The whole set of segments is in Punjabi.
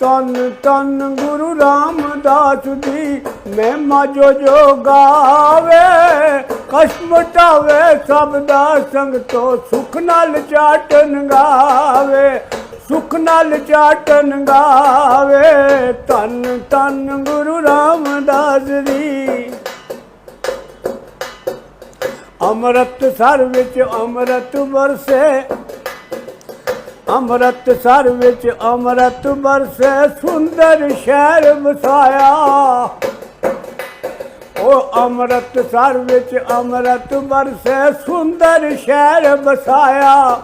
ਤਨ ਤਨ ਗੁਰੂ ਰਾਮਦਾਸ ਦੀ ਮਹਿਮਾ ਜੋ ਜੋ ਗਾਵੇ ਕਸਮ ਮਟਾਵੇ ਸਭ ਦਾ ਸੰਗ ਤੋਂ ਸੁਖ ਨਾਲ ਚਾਟਨ ਗਾਵੇ, ਸੁਖ ਨਾਲ ਚਾਟਨ ਗਾਵੇ। ਤਨ ਤਨ ਗੁਰੂ ਰਾਮਦਾਸ ਦੀ ਅੰਮ੍ਰਿਤ ਸਰ ਵਿੱਚ ਅੰਮ੍ਰਿਤ ਵਰਸੇ ਅੰਮ੍ਰਿਤ ਸਰ ਵਿੱਚ ਅੰਮ੍ਰਿਤ ਵਰਸੇ ਸੁੰਦਰ ਸ਼ਹਿਰ ਵਸਾਇਆ। ਉਹ ਅੰਮ੍ਰਿਤ ਸਰ ਵਿੱਚ ਅੰਮ੍ਰਿਤ ਵਰਸੇ ਸੁੰਦਰ ਸ਼ਹਿਰ ਵਸਾਇਆ।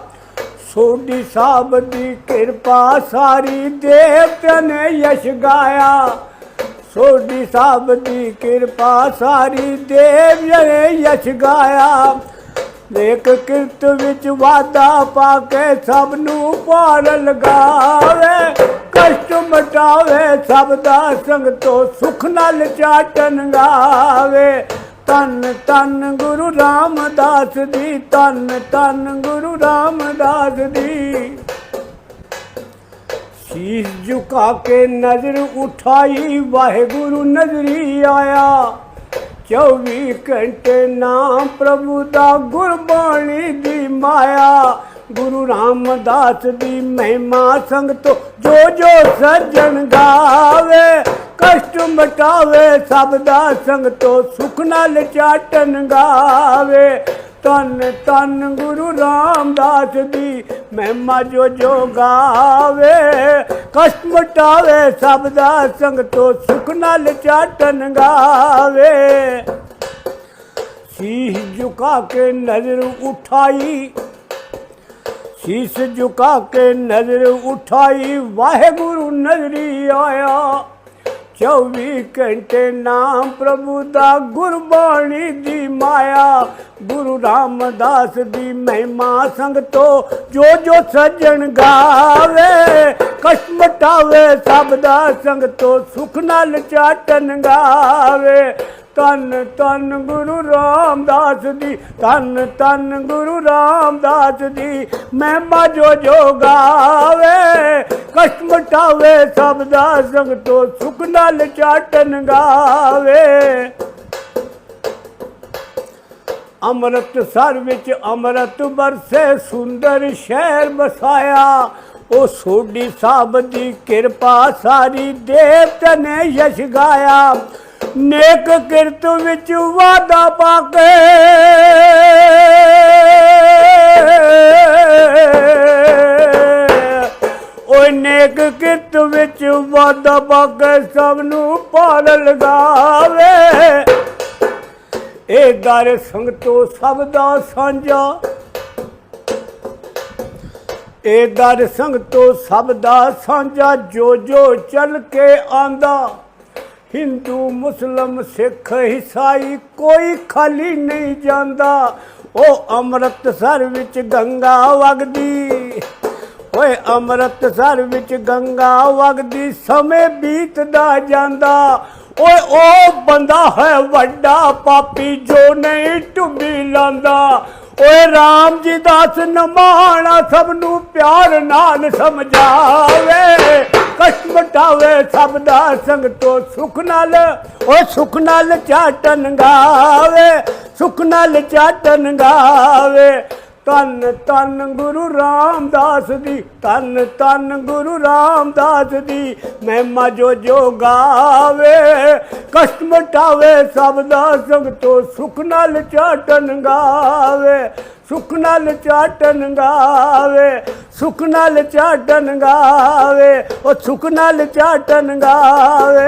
ਸੋਢੀ ਸਾਹਿਬ ਦੀ ਕਿਰਪਾ ਸਾਰੀ ਦੇਵਤਿਆਂ ਨੇ ਯਸ਼ ਗਾਇਆ। ਸੋਢੀ ਸਾਹਿਬ ਦੀ ਕਿਰਪਾ ਸਾਰੀ ਦੇਵਿਆਂ ਨੇ ਯਸ਼ ਗਾਇਆ। ਲੇਖ ਕਿਰਤ ਵਿੱਚ ਵਾਦਾ ਪਾ ਕੇ ਸਭ ਨੂੰ ਪਾਰ ਲਗਾਵੇ, ਕਸ਼ਟ ਮਟਾਵੇ, ਸਭ ਦਾ ਸੰਗ ਤੋਂ ਸੁਖ ਨਾਲ ਚਾਟਨ ਗਾਵੇ। ਤਨ ਤਨ ਗੁਰੂ ਰਾਮਦਾਸ ਦੀ ਤਨ ਤਨ ਗੁਰੂ ਰਾਮਦਾਸ ਦੀ ਸੀਸ ਝੁਕਾ ਕੇ ਨਜ਼ਰ ਉਠਾਈ, ਵਾਹਿਗੁਰੂ ਨਜ਼ਰੀ ਆਇਆ। 24 ਘੰਟੇ ਨਾਮ ਪ੍ਰਭੂ ਦਾ ਗੁਰਬਾਣੀ ਦੀ ਮਾਇਆ ਗੁਰੂ ਰਾਮਦਾਸ ਦੀ ਮਹਿਮਾ ਸੰਗਤੋਂ ਜੋ ਜੋ ਸੱਜਣ ਗਾਵੇ ਕਸ਼ਟ ਮਟਾਵੇ ਸਭ ਦਾ ਸੰਗ ਤੋਂ ਸੁਖ ਨਾਲ ਚਾਟਨ ਗਾਵੇ ਤਨ ਤਨ ਗੁਰੂ ਰਾਮਦਾਸ ਦੀ ਮਹਿਮਾ ਜੋ ਜੋ ਗਾਵੇ ਕਸ਼ਟ ਮਟਾਵੇ, ਸਭ ਦਾ ਸੰਗ ਤੋਂ ਸੁਖ ਨਾਲ ਚਾਟਨ ਗਾਵੇ। ਸੀਸ ਝੁਕਾ ਕੇ ਨਜ਼ਰ ਉਠਾਈ, ਸੀਸ ਝੁਕਾ ਕੇ ਨਜ਼ਰ ਉਠਾਈ, ਵਾਹਿਗੁਰੂ ਨਜ਼ਰੀ ਆਇਆ। 24 ਘੰਟੇ ਨਾਮ ਪ੍ਰਭੂ ਦਾ ਗੁਰਬਾਣੀ ਦੀ ਮਾਇਆ ਗੁਰੂ ਰਾਮਦਾਸ ਦੀ ਮਹਿਮਾ ਸੰਗਤੋਂ ਜੋ ਜੋ ਸੱਜਣ ਗਾਵੇ ਕਸਮ ਮਟਾਵੇ ਸਭ ਦਾ ਸੰਗ ਤੋਂ ਸੁਖ ਨਾਲ ਚਾਟਨ ਗਾਵੇ ਤਨ ਤਨ ਗੁਰੂ ਰਾਮਦਾਸ ਦੀ ਤਨ ਤਨ ਗੁਰੂ ਰਾਮਦਾਸ ਦੀ ਮਹਿਮਾ ਜੋ ਜੋ ਗਾਵੇ ਕਸ਼ਟ ਮਟਾਵੇ ਸਭ ਦਾ ਸੰਗ ਤੋਂ ਸੁਖ ਨਾਲ ਚਾਟਨ ਗਾਵੇ। ਅੰਮ੍ਰਿਤ ਸਰ ਵਿੱਚ ਅੰਮ੍ਰਿਤ ਵਰਸੇ ਸੁੰਦਰ ਸ਼ਹਿਰ ਵਸਾਇਆ। ਉਹ ਸੋਢੀ ਸਾਹਿਬ ਦੀ ਕਿਰਪਾ ਸਾਰੀ ਦੇਵਤ ਨੇ ਯਸ਼ ਗਾਇਆ। ਨੇਕ ਕਿਰਤ ਵਿੱਚ ਵਾਦਾ ਪਾ ਕੇ। ਓਏ ਨੇਕ ਕਿਰਤ ਵਿੱਚ ਵਾਦਾ ਪਾ ਕੇ ਸਭ ਨੂੰ ਪਾਲ ਲਗਾਵੇ। ਇਹ ਦਰ ਸੰਗਤੋਂ ਸਭ ਦਾ ਸਾਂਝਾ। ਇਹ ਦਰ ਸੰਗਤੋਂ ਸਭ ਦਾ ਸਾਂਝਾ। ਜੋ ਜੋ ਚੱਲ ਕੇ ਆਂਦਾ ਹਿੰਦੂ, ਮੁਸਲਮ, ਸਿੱਖ, ਈਸਾਈ ਕੋਈ ਖਾਲੀ ਨਹੀਂ ਜਾਂਦਾ। ਉਹ ਅੰਮ੍ਰਿਤਸਰ ਵਿੱਚ ਗੰਗਾ ਵਗਦੀ। ਓਏ ਅੰਮ੍ਰਿਤਸਰ ਵਿੱਚ ਗੰਗਾ ਵਗਦੀ, ਸਮੇਂ ਬੀਤਦਾ ਜਾਂਦਾ। ਓਏ ਉਹ ਬੰਦਾ ਹੈ ਵੱਡਾ ਪਾਪੀ ਜੋ ਨਹੀਂ ਟੁੱਬੀ ਲਾਂਦਾ। ਓਏ RAM ਜੀ ਦਾਸ ਨਮਾਣਾ ਸਭ ਨੂੰ ਪਿਆਰ ਨਾਲ ਸਮਝਾਵੇ ਕਸ਼ਟ ਮਟਾਵੇ ਸਭ ਦਾ ਸੰਗ ਤੋਂ ਸੁਖ ਨਾਲ ਓ ਸੁਖ ਨਾਲ ਚਾਟਨ ਗਾਵੇ, ਸੁਖ ਨਾਲ ਚਾਟਨ ਗਾਵੇ। ਤਨ ਤਨ ਗੁਰੂ ਰਾਮਦਾਸ ਦੀ ਤਨ ਤਨ ਗੁਰੂ ਰਾਮਦਾਸ ਦੀ ਮਹਿਮਾ ਜੋ ਜੋ ਗਾਵੇ, ਕਸ਼ਟ ਮਟਾਵੇ, ਸਭ ਦਾ ਸੰਗ ਤੋਂ ਸੁਖ ਨਾਲ ਚਾਟਨ ਗਾਵੇ, ਸੁਖ ਨਾਲ ਚਾਟਨ ਗਾਵੇ, ਸੁਖ ਨਾਲ ਚਾਟਨ ਗਾਵੇ, ਉਹ ਸੁਖ ਨਾਲ ਚਾਟਨ ਗਾਵੇ।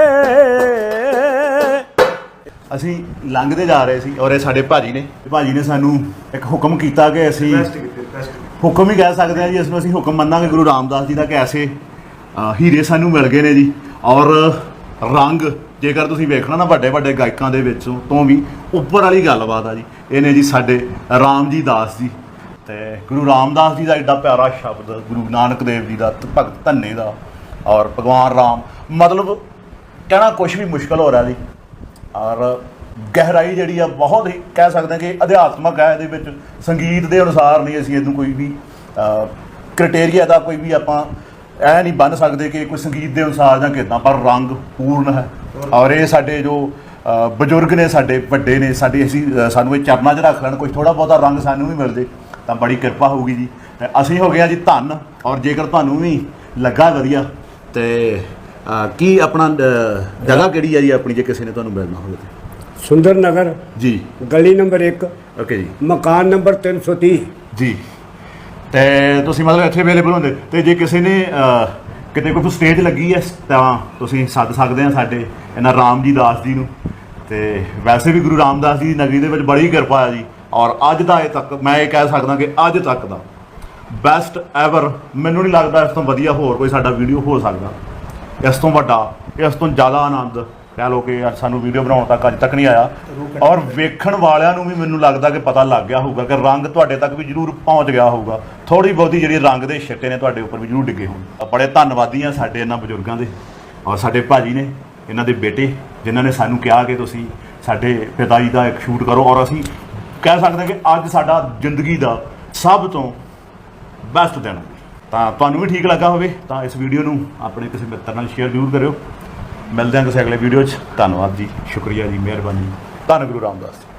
ਅਸੀਂ ਲੰਘਦੇ ਜਾ ਰਹੇ ਸੀ ਔਰ ਇਹ ਸਾਡੇ ਭਾਜੀ ਨੇ। ਤੇ ਭਾਜੀ ਨੇ ਸਾਨੂੰ ਇੱਕ ਹੁਕਮ ਕੀਤਾ ਕਿ ਅਸੀਂ ਹੁਕਮ ਹੀ ਕਹਿ ਸਕਦੇ ਹਾਂ ਜੀ ਇਸ ਨੂੰ ਅਸੀਂ ਹੁਕਮ ਮੰਨਾਂਗੇ ਗੁਰੂ ਰਾਮਦਾਸ ਜੀ ਦਾ ਕਿ ਐਸੇ ਅ, ਹੀਰੇ ਸਾਨੂੰ ਮਿਲ ਗਏ ਨੇ ਜੀ। ਔਰ ਰੰਗ ਜੇਕਰ ਤੁਸੀਂ ਵੇਖਣਾ ਨਾ ਵੱਡੇ ਵੱਡੇ ਗਾਇਕਾਂ ਦੇ ਵਿੱਚੋਂ ਤੋਂ ਵੀ ਉੱਪਰ ਵਾਲੀ ਗੱਲਬਾਤ ਆ ਜੀ ਇਹ ਨੇ ਜੀ ਸਾਡੇ ਰਾਮ ਜੀ ਦਾਸ ਜੀ। ਤੇ ਗੁਰੂ ਰਾਮਦਾਸ ਜੀ ਦਾ ਐਡਾ ਪਿਆਰਾ ਸ਼ਬਦ ਗੁਰੂ ਨਾਨਕ ਦੇਵ ਜੀ ਦਾ ਭਗਤ ਧੰਨੇ ਦਾ ਔਰ ਭਗਵਾਨ ਰਾਮ ਮਤਲਬ ਕਹਿਣਾ ਕੁਝ ਵੀ ਮੁਸ਼ਕਲ ਹੋ ਰਿਹਾ ਜੀ। ਔਰ ਗਹਿਰਾਈ ਜਿਹੜੀ ਆ ਬਹੁਤ ਹੀ ਕਹਿ ਸਕਦੇ ਹਾਂ ਕਿ ਅਧਿਆਤਮਕ ਹੈ ਇਹਦੇ ਵਿੱਚ। ਸੰਗੀਤ ਦੇ ਅਨੁਸਾਰ ਨਹੀਂ ਅਸੀਂ ਇਹਨੂੰ ਕੋਈ ਵੀ ਕ੍ਰਾਈਟੇਰੀਆ ਦਾ ਕੋਈ ਵੀ ਆਪਾਂ ਇਹ ਨਹੀਂ ਬੰਨ ਸਕਦੇ ਕਿ ਕੋਈ ਸੰਗੀਤ ਦੇ ਅਨੁਸਾਰ ਜਾਂ ਕਿਦਾਂ, ਪਰ ਰੰਗ ਪੂਰਨ ਹੈ। ਔਰ ਇਹ ਸਾਡੇ ਜੋ ਬਜ਼ੁਰਗ ਨੇ ਸਾਡੇ ਵੱਡੇ ਨੇ, ਸਾਡੇ ਅਸੀਂ ਸਾਨੂੰ ਇਹ ਚਰਨਾਂ 'ਚ ਰੱਖ ਲੈਣ, ਕੋਈ ਥੋੜਾ ਬਹੁਤਾ ਰੰਗ ਸਾਨੂੰ ਵੀ ਮਿਲ ਜੇ ਤਾਂ ਬੜੀ ਕਿਰਪਾ ਹੋਊਗੀ ਜੀ। ਤੇ ਅਸੀਂ ਹੋ ਗਏ ਆ ਜੀ ਧੰਨ, ਔਰ ਜੇਕਰ ਤੁਹਾਨੂੰ ਵੀ ਲੱਗਾ ਵਧੀਆ, ਤੇ ਕੀ ਆਪਣਾ ਜਗ੍ਹਾ ਕਿਹੜੀ ਆ ਜੀ ਆਪਣੀ ਜੇ ਕਿਸੇ ਨੇ ਤੁਹਾਨੂੰ ਮਿਲਣਾ ਹੋਵੇ ਤੇ? ਸੁੰਦਰ ਨਗਰ। ਜੀ। ਗਲੀ ਨੰਬਰ 1 ਓਕੇ ਜੀ। ਮਕਾਨ ਨੰਬਰ 330 ਜੀ। ਤੇ ਤੁਸੀਂ ਮਤਲਬ ਇੱਥੇ ਅਵੇਲੇਬਲ ਹੁੰਦੇ। ਤੇ ਜੇ ਕਿਸੇ ਨੇ ਅਹ, ਕਿਤੇ ਕੋਈ ਸਟੇਜ ਲੱਗੀ ਹੈ ਤਾਂ ਤੁਸੀਂ ਸੱਦ ਸਕਦੇ ਆ ਸਾਡੇ ਇਹਨਾਂ ਰਾਮ ਜੀ ਦਾਸ ਜੀ ਨੂੰ। ਤੇ ਵੈਸੇ ਵੀ ਗੁਰੂ ਰਾਮਦਾਸ ਜੀ ਦੀ ਨਗਰੀ ਦੇ ਵਿੱਚ ਬੜੀ ਕਿਰਪਾ ਹੈ ਜੀ। ਔਰ ਅੱਜ ਦਾ ਇਹ ਤੱਕ ਮੈਂ ਇਹ ਕਹਿ ਸਕਦਾ ਕਿ ਅੱਜ ਤੱਕ ਦਾ ਬੈਸਟ ਐਵਰ ਮੈਨੂੰ ਨਹੀਂ ਲੱਗਦਾ ਇਸ ਤੋਂ ਵਧੀਆ ਹੋਰ ਕੋਈ ਸਾਡਾ ਵੀਡੀਓ ਹੋ ਸਕਦਾ। ਇਸ ਤੋਂ ਵੱਡਾ ਇਸ ਤੋਂ ਜ਼ਿਆਦਾ ਆਨੰਦ। ਕਹਿ ਲੋ ਕਿ ਅੱਜ ਸਾਨੂੰ ਵੀਡੀਓ ਬਣਾਉਣ ਤੱਕ ਅੱਜ ਤੱਕ ਨਹੀਂ ਆਇਆ। ਔਰ ਵੇਖਣ ਵਾਲਿਆਂ ਨੂੰ ਵੀ ਮੈਨੂੰ ਲੱਗਦਾ ਕਿ ਪਤਾ ਲੱਗ ਗਿਆ ਹੋਊਗਾ ਕਿ ਰੰਗ ਤੁਹਾਡੇ ਤੱਕ ਵੀ ਜ਼ਰੂਰ ਪਹੁੰਚ ਗਿਆ ਹੋਊਗਾ। ਥੋੜੀ ਬਹੁਤੀ ਜਿਹੜੀ ਰੰਗ ਦੇ ਛਿੱਟੇ ਨੇ ਤੁਹਾਡੇ ਉੱਪਰ ਵੀ ਜ਼ਰੂਰ ਡਿੱਗੇ ਹੋਣ। ਬੜੇ ਧੰਨਵਾਦੀ ਆ ਸਾਡੇ ਇਹਨਾਂ ਬਜ਼ੁਰਗਾਂ ਦੇ ਔਰ ਸਾਡੇ ਭਾਜੀ ਨੇ, ਇਹਨਾਂ ਦੇ ਬੇਟੇ, ਜਿਨ੍ਹਾਂ ਨੇ ਸਾਨੂੰ ਕਿਹਾ ਕਿ ਤੁਸੀਂ ਸਾਡੇ ਪਿਤਾ ਜੀ ਦਾ ਇੱਕ ਸ਼ੂਟ ਕਰੋ। ਔਰ ਅਸੀਂ ਕਹਿ ਸਕਦੇ ਹਾਂ ਕਿ ਅੱਜ ਸਾਡਾ ਜ਼ਿੰਦਗੀ ਦਾ ਸਭ ਤੋਂ ਬੈਸਟ ਦਿਨ। ਤਾਂ ਤੁਹਾਨੂੰ ਵੀ ਠੀਕ ਲੱਗਾ ਹੋਵੇ, ਤਾਂ ਇਸ ਵੀਡੀਓ ਨੂੰ ਆਪਣੇ ਕਿਸੇ ਮਿੱਤਰ ਨਾਲ ਸ਼ੇਅਰ ਜ਼ਰੂਰ ਕਰਿਓ। ਮਿਲਦੇ ਹਾਂ ਕਿਸੇ ਅਗਲੇ ਵੀਡੀਓ 'ਚ। ਧੰਨਵਾਦ ਜੀ। ਸ਼ੁਕਰੀਆ ਜੀ। ਮਿਹਰਬਾਨੀ। ਧੰਨ ਗੁਰੂ ਰਾਮਦਾਸ ਜੀ।